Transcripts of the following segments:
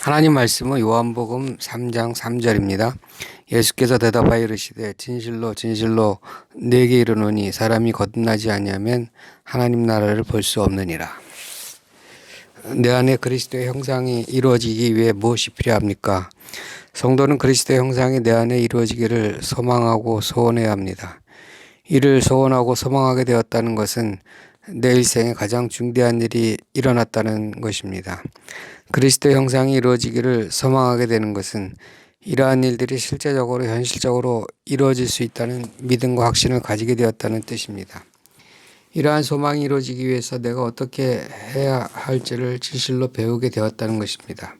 하나님 말씀은 요한복음 3장 3절입니다. 예수께서 대답하여 이르시되 진실로 진실로 내게 이르노니 사람이 거듭나지 아니하면 하나님 나라를 볼 수 없느니라. 내 안에 그리스도의 형상이 이루어지기 위해 무엇이 필요합니까? 성도는 그리스도의 형상이 내 안에 이루어지기를 소망하고 소원해야 합니다. 이를 소원하고 소망하게 되었다는 것은 내 일생에 가장 중대한 일이 일어났다는 것입니다. 그리스도 형상이 이루어지기를 소망하게 되는 것은 이러한 일들이 실제적으로 현실적으로 이루어질 수 있다는 믿음과 확신을 가지게 되었다는 뜻입니다. 이러한 소망이 이루어지기 위해서 내가 어떻게 해야 할지를 진실로 배우게 되었다는 것입니다.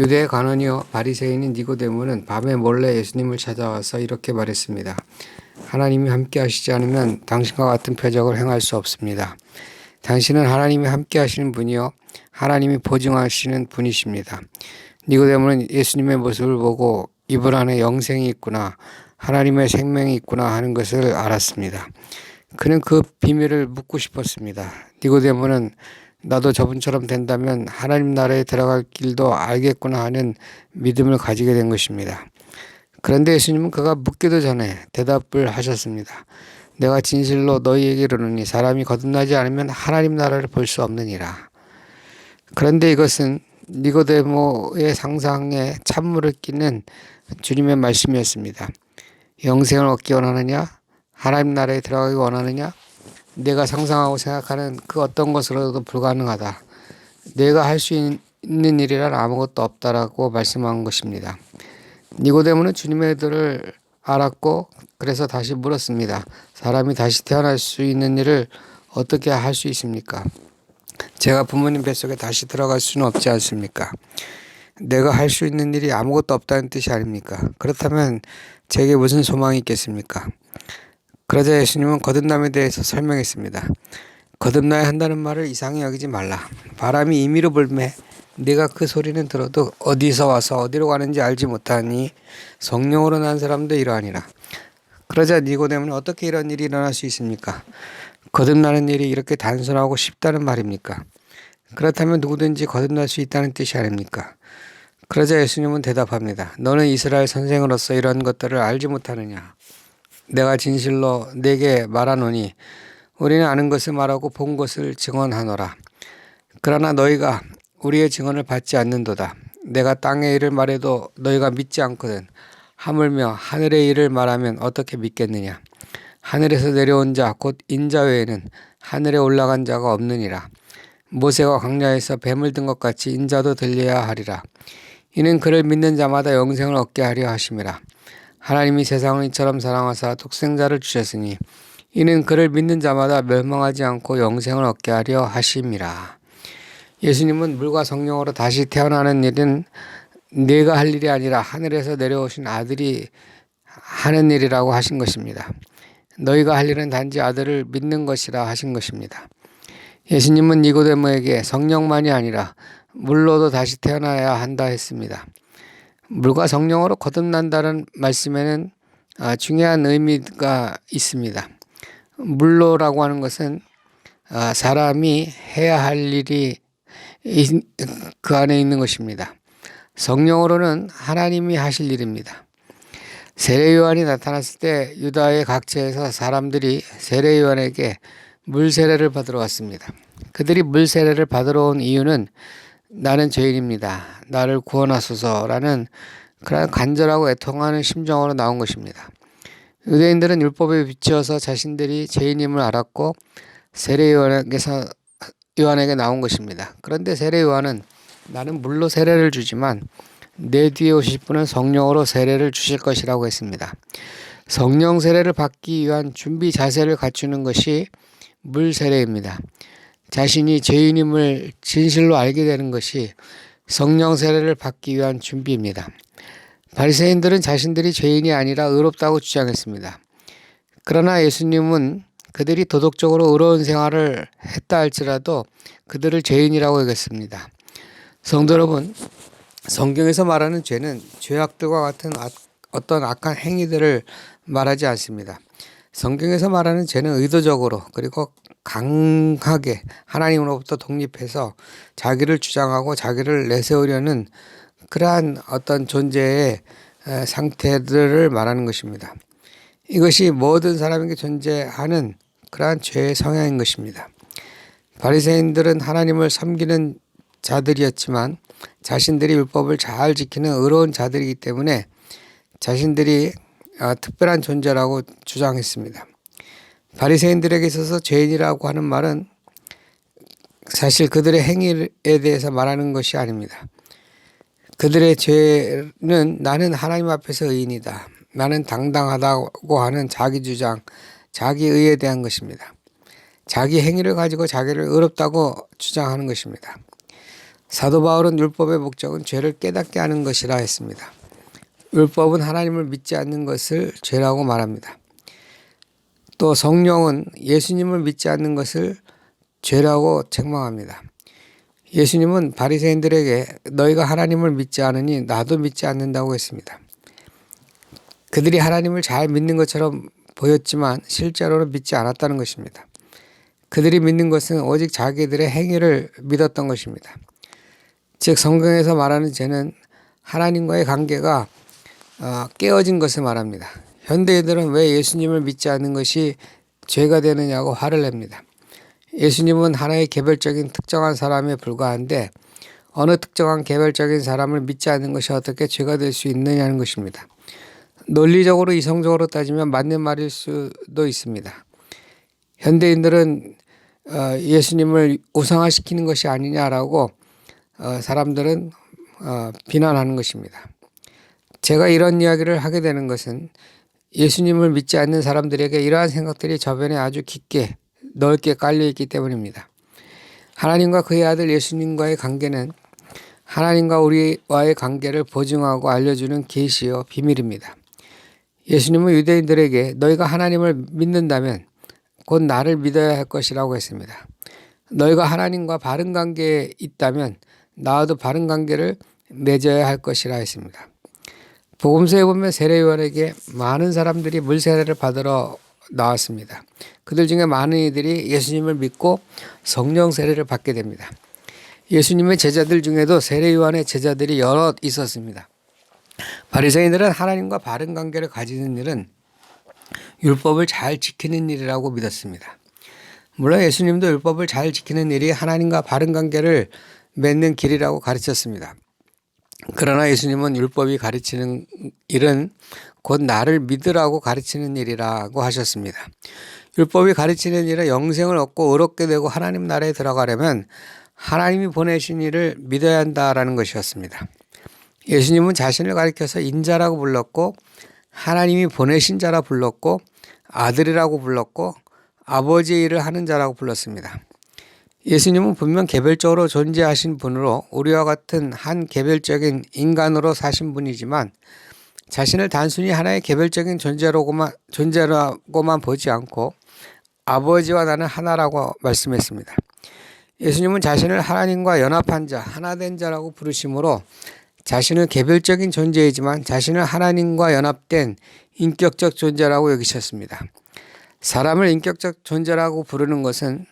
유대의 관원이요 바리새인인 니고데모는 밤에 몰래 예수님을 찾아와서 이렇게 말했습니다. 하나님이 함께 하시지 않으면 당신과 같은 표적을 행할 수 없습니다. 당신은 하나님이 함께 하시는 분이요 하나님이 보증하시는 분이십니다. 니고데모는 예수님의 모습을 보고 이분 안에 영생이 있구나 하나님의 생명이 있구나 하는 것을 알았습니다. 그는 그 비밀을 묻고 싶었습니다. 니고데모는 나도 저분처럼 된다면 하나님 나라에 들어갈 길도 알겠구나 하는 믿음을 가지게 된 것입니다. 그런데 예수님은 그가 묻기도 전에 대답을 하셨습니다. 내가 진실로 너희에게 이르노니 사람이 거듭나지 않으면 하나님 나라를 볼 수 없느니라. 그런데 이것은 니고데모의 상상에 찬물을 끼는 주님의 말씀이었습니다. 영생을 얻기 원하느냐? 하나님 나라에 들어가기 원하느냐? 내가 상상하고 생각하는 그 어떤 것으로도 불가능하다. 내가 할 수 있는 일이란 아무것도 없다라고 말씀한 것입니다. 니고데모는 주님의 뜻을 알았고 그래서 다시 물었습니다. 사람이 다시 태어날 수 있는 일을 어떻게 할 수 있습니까? 제가 부모님 뱃속에 다시 들어갈 수는 없지 않습니까? 내가 할 수 있는 일이 아무것도 없다는 뜻이 아닙니까? 그렇다면 제게 무슨 소망이 있겠습니까? 그러자 예수님은 거듭남에 대해서 설명했습니다. 거듭나야 한다는 말을 이상히 여기지 말라. 바람이 임의로 불매 네가 그 소리는 들어도 어디서 와서 어디로 가는지 알지 못하니 성령으로 난 사람도 이러하니라. 그러자 니고데모는 어떻게 이런 일이 일어날 수 있습니까? 거듭나는 일이 이렇게 단순하고 쉽다는 말입니까? 그렇다면 누구든지 거듭날 수 있다는 뜻이 아닙니까? 그러자 예수님은 대답합니다. 너는 이스라엘 선생으로서 이런 것들을 알지 못하느냐? 내가 진실로 내게 말하노니 우리는 아는 것을 말하고 본 것을 증언하노라. 그러나 너희가 우리의 증언을 받지 않는도다. 내가 땅의 일을 말해도 너희가 믿지 않거든. 하물며 하늘의 일을 말하면 어떻게 믿겠느냐? 하늘에서 내려온 자 곧 인자 외에는 하늘에 올라간 자가 없느니라. 모세가 광야에서 뱀을 든 것 같이 인자도 들려야 하리라. 이는 그를 믿는 자마다 영생을 얻게 하려 하심이라. 하나님이 세상을 이처럼 사랑하사 독생자를 주셨으니 이는 그를 믿는 자마다 멸망하지 않고 영생을 얻게 하려 하심이라. 예수님은 물과 성령으로 다시 태어나는 일은 내가 할 일이 아니라 하늘에서 내려오신 아들이 하는 일이라고 하신 것입니다. 너희가 할 일은 단지 아들을 믿는 것이라 하신 것입니다. 예수님은 니고데모에게 성령만이 아니라 물로도 다시 태어나야 한다 했습니다. 물과 성령으로 거듭난다는 말씀에는 아, 중요한 의미가 있습니다. 물로라고 하는 것은 아, 사람이 해야 할 일이 그 안에 있는 것입니다. 성령으로는 하나님이 하실 일입니다. 세례 요한이 나타났을 때 유다의 각처에서 사람들이 세례 요한에게 물 세례를 받으러 왔습니다. 그들이 물 세례를 받으러 온 이유는 나는 죄인입니다. 나를 구원하소서라는 그런 간절하고 애통하는 심정으로 나온 것입니다. 유대인들은 율법에 비추어서 자신들이 죄인임을 알았고 세례 요한에게서 요한에게 나온 것입니다. 그런데 세례 요한은 나는 물로 세례를 주지만 내 뒤에 오실 분은 성령으로 세례를 주실 것이라고 했습니다. 성령 세례를 받기 위한 준비 자세를 갖추는 것이 물 세례입니다. 자신이 죄인임을 진실로 알게 되는 것이 성령 세례를 받기 위한 준비입니다. 바리새인들은 자신들이 죄인이 아니라 의롭다고 주장했습니다. 그러나 예수님은 그들이 도덕적으로 의로운 생활을 했다 할지라도 그들을 죄인이라고 여겼습니다. 성도 여러분, 성경에서 말하는 죄는 죄악들과 같은 어떤 악한 행위들을 말하지 않습니다. 성경에서 말하는 죄는 의도적으로 그리고 강하게 하나님으로부터 독립해서 자기를 주장하고 자기를 내세우려는 그러한 어떤 존재의 에, 상태들을 말하는 것입니다. 이것이 모든 사람에게 존재하는 그러한 죄의 성향인 것입니다. 바리새인들은 하나님을 섬기는 자들이었지만 자신들이 율법을 잘 지키는 의로운 자들이기 때문에 자신들이 아, 특별한 존재라고 주장했습니다. 바리새인들에게 있어서 죄인이라고 하는 말은 사실 그들의 행위에 대해서 말하는 것이 아닙니다. 그들의 죄는 나는 하나님 앞에서 의인이다. 나는 당당하다고 하는 자기 주장, 자기 의에 대한 것입니다. 자기 행위를 가지고 자기를 의롭다고 주장하는 것입니다. 사도 바울은 율법의 목적은 죄를 깨닫게 하는 것이라 했습니다. 율법은 하나님을 믿지 않는 것을 죄라고 말합니다. 또 성령은 예수님을 믿지 않는 것을 죄라고 책망합니다. 예수님은 바리새인들에게 너희가 하나님을 믿지 않으니 나도 믿지 않는다고 했습니다. 그들이 하나님을 잘 믿는 것처럼 보였지만 실제로는 믿지 않았다는 것입니다. 그들이 믿는 것은 오직 자기들의 행위를 믿었던 것입니다. 즉 성경에서 말하는 죄는 하나님과의 관계가 어, 깨어진 것을 말합니다. 현대인들은 왜 예수님을 믿지 않는 것이 죄가 되느냐고 화를 냅니다. 예수님은 하나의 개별적인 특정한 사람에 불과한데 어느 특정한 개별적인 사람을 믿지 않는 것이 어떻게 죄가 될 수 있느냐는 것입니다. 논리적으로 이성적으로 따지면 맞는 말일 수도 있습니다. 현대인들은 어, 예수님을 우상화시키는 것이 아니냐라고 어, 사람들은 어, 비난하는 것입니다. 제가 이런 이야기를 하게 되는 것은 예수님을 믿지 않는 사람들에게 이러한 생각들이 저변에 아주 깊게 넓게 깔려 있기 때문입니다. 하나님과 그의 아들 예수님과의 관계는 하나님과 우리와의 관계를 보증하고 알려주는 계시요 비밀입니다. 예수님은 유대인들에게 너희가 하나님을 믿는다면 곧 나를 믿어야 할 것이라고 했습니다. 너희가 하나님과 바른 관계에 있다면 나와도 바른 관계를 맺어야 할 것이라 했습니다. 복음서에 보면 세례요한에게 많은 사람들이 물 세례를 받으러 나왔습니다. 그들 중에 많은 이들이 예수님을 믿고 성령 세례를 받게 됩니다. 예수님의 제자들 중에도 세례 요한의 제자들이 여럿 있었습니다. 바리새인들은 하나님과 바른 관계를 가지는 일은 율법을 잘 지키는 일이라고 믿었습니다. 물론 예수님도 율법을 잘 지키는 일이 하나님과 바른 관계를 맺는 길이라고 가르쳤습니다. 그러나 예수님은 율법이 가르치는 일은 곧 나를 믿으라고 가르치는 일이라고 하셨습니다. 율법이 가르치는 일은 영생을 얻고 의롭게 되고 하나님 나라에 들어가려면 하나님이 보내신 일을 믿어야 한다라는 것이었습니다. 예수님은 자신을 가리켜서 인자라고 불렀고 하나님이 보내신 자라 불렀고 아들이라고 불렀고 아버지의 일을 하는 자라고 불렀습니다. 예수님은 분명 개별적으로 존재하신 분으로 우리와 같은 한 개별적인 인간으로 사신 분이지만 자신을 단순히 하나의 개별적인 존재로만 존재라고만 보지 않고 아버지와 나는 하나라고 말씀했습니다. 예수님은 자신을 하나님과 연합한 자, 하나된 자라고 부르심으로 자신은 개별적인 존재이지만 자신을 하나님과 연합된 인격적 존재라고 여기셨습니다. 사람을 인격적 존재라고 부르는 것은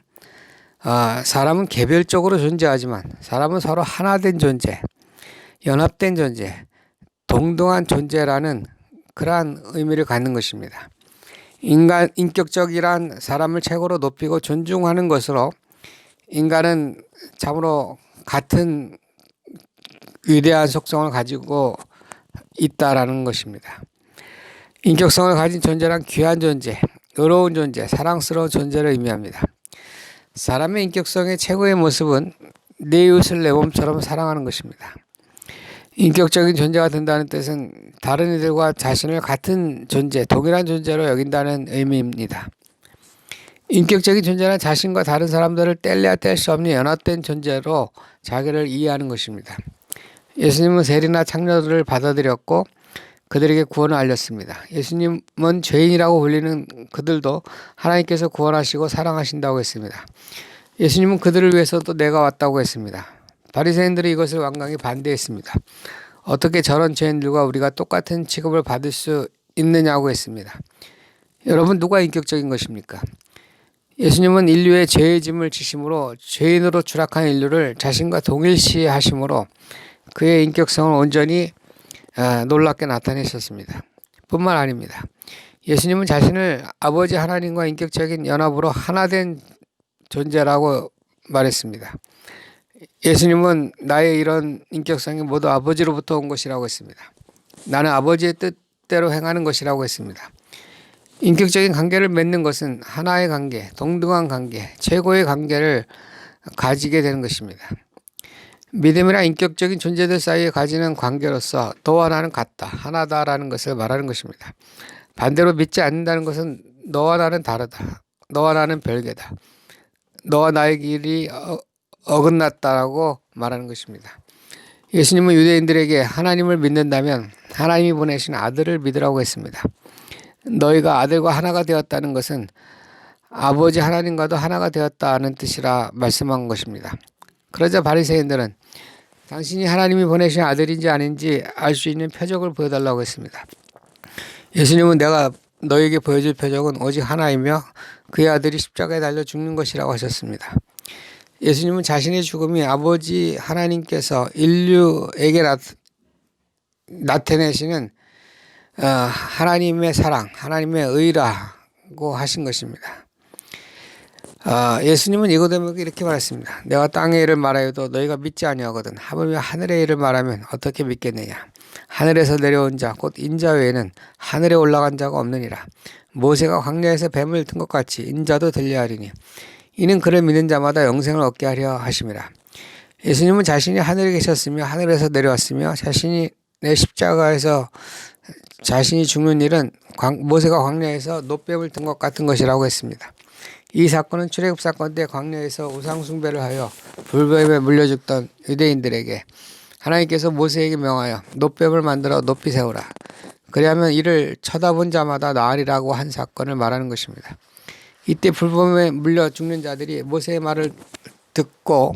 아, 사람은 개별적으로 존재하지만 사람은 서로 하나된 존재, 연합된 존재, 동등한 존재라는 그러한 의미를 갖는 것입니다. 인간 인격적이란 사람을 최고로 높이고 존중하는 것으로 인간은 참으로 같은 위대한 속성을 가지고 있다라는 것입니다. 인격성을 가진 존재란 귀한 존재, 의로운 존재, 사랑스러운 존재를 의미합니다. 사람의 인격성의 최고의 모습은 내 이웃을 내 몸처럼 사랑하는 것입니다. 인격적인 존재가 된다는 뜻은 다른 이들과 자신을 같은 존재, 동일한 존재로 여긴다는 의미입니다. 인격적인 존재는 자신과 다른 사람들을 뗄래야 뗄 수 없는 연합된 존재로 자기를 이해하는 것입니다. 예수님은 세리나 창녀들을 받아들였고 그들에게 구원을 알렸습니다. 예수님은 죄인이라고 불리는 그들도 하나님께서 구원하시고 사랑하신다고 했습니다. 예수님은 그들을 위해서도 내가 왔다고 했습니다. 바리새인들이 이것을 완강히 반대했습니다. 어떻게 저런 죄인들과 우리가 똑같은 취급을 받을 수 있느냐고 했습니다. 여러분 누가 인격적인 것입니까? 예수님은 인류의 죄의 짐을 지심으로 죄인으로 추락한 인류를 자신과 동일시하심으로 그의 인격성을 온전히 아, 놀랍게 나타내셨습니다. 뿐만 아닙니다. 예수님은 자신을 아버지 하나님과 인격적인 연합으로 하나된 존재라고 말했습니다. 예수님은 나의 이런 인격성이 모두 아버지로부터 온 것이라고 했습니다. 나는 아버지의 뜻대로 행하는 것이라고 했습니다. 인격적인 관계를 맺는 것은 하나의 관계, 동등한 관계, 최고의 관계를 가지게 되는 것입니다. 믿음이나 인격적인 존재들 사이에 가지는 관계로서 너와 나는 같다, 하나다라는 것을 말하는 것입니다. 반대로 믿지 않는다는 것은 너와 나는 다르다, 너와 나는 별개다, 너와 나의 길이 어, 어긋났다라고 말하는 것입니다. 예수님은 유대인들에게 하나님을 믿는다면 하나님이 보내신 아들을 믿으라고 했습니다. 너희가 아들과 하나가 되었다는 것은 아버지 하나님과도 하나가 되었다는 뜻이라 말씀한 것입니다. 그러자 바리새인들은 당신이 하나님이 보내신 아들인지 아닌지 알 수 있는 표적을 보여달라고 했습니다. 예수님은 내가 너에게 보여줄 표적은 오직 하나이며 그의 아들이 십자가에 달려 죽는 것이라고 하셨습니다. 예수님은 자신의 죽음이 아버지 하나님께서 인류에게 나, 나타내시는 어, 하나님의 사랑, 하나님의 의라고 하신 것입니다. 어, 예수님은 니고데모에게 이렇게 말했습니다. 내가 땅의 일을 말하여도 너희가 믿지 아니하거든. 하물며 하늘의 일을 말하면 어떻게 믿겠느냐. 하늘에서 내려온 자, 곧 인자 외에는 하늘에 올라간 자가 없느니라. 모세가 광야에서 뱀을 든 것 같이 인자도 들려 하리니 이는 그를 믿는 자마다 영생을 얻게 하려 하심이라. 예수님은 자신이 하늘에 계셨으며 하늘에서 내려왔으며 자신이 내 십자가에서 자신이 죽는 일은 모세가 광야에서 노뱀을 든 것 같은 것이라고 했습니다. 이 사건은 출애굽 사건 때 광야에서 우상 숭배를 하여 불뱀에 물려 죽던 유대인들에게 하나님께서 모세에게 명하여 노뱀을 만들어 높이 세우라. 그리하면 이를 쳐다본 자마다 나으리라고 한 사건을 말하는 것입니다. 이때 불뱀에 물려 죽는 자들이 모세의 말을 듣고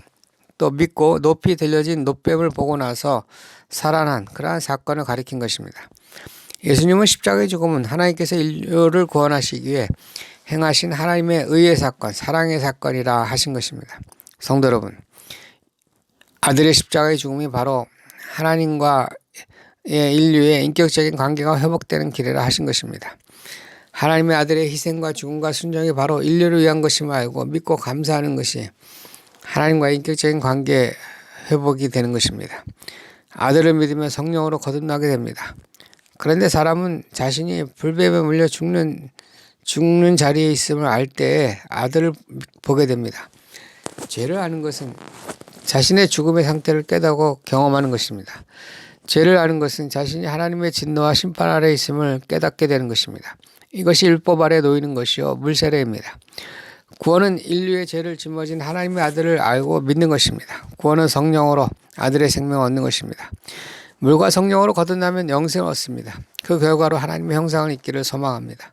또 믿고 높이 들려진 노뱀을 보고 나서 살아난 그러한 사건을 가리킨 것입니다. 예수님은 십자가의 죽음은 하나님께서 인류를 구원하시기 위해 행하신 하나님의 의의 사건, 사랑의 사건이라 하신 것입니다. 성도 여러분, 아들의 십자가의 죽음이 바로 하나님과 인류의 인격적인 관계가 회복되는 길이라 하신 것입니다. 하나님의 아들의 희생과 죽음과 순종이 바로 인류를 위한 것임을 알고 믿고 감사하는 것이 하나님과 인격적인 관계 회복이 되는 것입니다. 아들을 믿으면 성령으로 거듭나게 됩니다. 그런데 사람은 자신이 불뱀에 물려 죽는 죽는 자리에 있음을 알때 아들을 보게 됩니다. 죄를 아는 것은 자신의 죽음의 상태를 깨닫고 경험하는 것입니다. 죄를 아는 것은 자신이 하나님의 진노와 심판 아래 있음을 깨닫게 되는 것입니다. 이것이 율법 아래 놓이는 것이요 물세례입니다. 구원은 인류의 죄를 짊어진 하나님의 아들을 알고 믿는 것입니다. 구원은 성령으로 아들의 생명을 얻는 것입니다. 물과 성령으로 거듭나면 영생을 얻습니다. 그 결과로 하나님의 형상을 잊기를 소망합니다.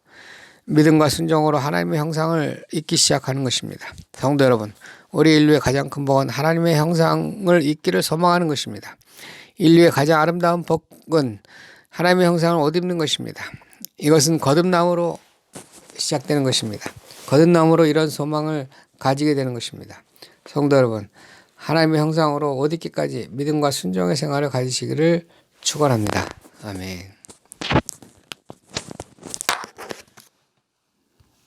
믿음과 순종으로 하나님의 형상을 잊기 시작하는 것입니다. 성도 여러분, 우리 인류의 가장 큰 복은 하나님의 형상을 잊기를 소망하는 것입니다. 인류의 가장 아름다운 복은 하나님의 형상을 옷 입는 것입니다. 이것은 거듭남으로 시작되는 것입니다. 거듭남으로 이런 소망을 가지게 되는 것입니다. 성도 여러분, 하나님의 형상으로 옷 입기까지 믿음과 순종의 생활을 가지시기를 축원합니다. 아멘.